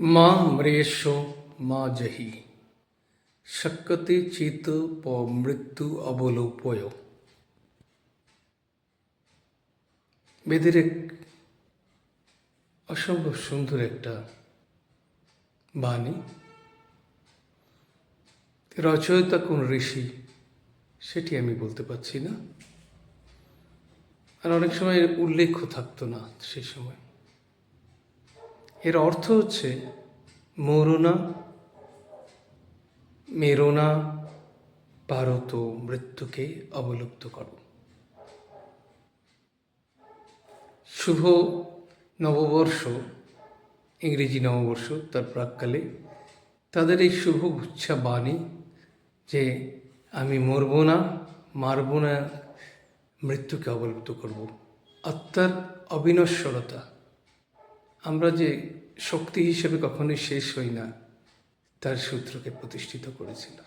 মা মৃষ, মা জহি। শক্যতে চিত প মৃত্যু অবলোপয়। বেদের এক অসম্ভব সুন্দর একটা বাণী। রচয়িতা কোন ঋষি, সেটি আমি বলতে পারছি না। আর অনেক সময় উল্লেখ্য থাকতো না সেই সময়। এর অর্থ হচ্ছে মরুনা, মেরোনা, পারত মৃত্যুকে অবলুপ্ত করো। শুভ নববর্ষ, ইংরেজি নববর্ষ, তার প্রাককালে তাদের এই শুভ উচ্ছা বাণী যে আমি মরব না, মারব না, মৃত্যুকে অবলুপ্ত করব। আত্মার অবিনশ্বরতা আমরা যে শক্তি হিসেবে কখনোই শেষ হই না তার সূত্রকে প্রতিষ্ঠিত করেছিল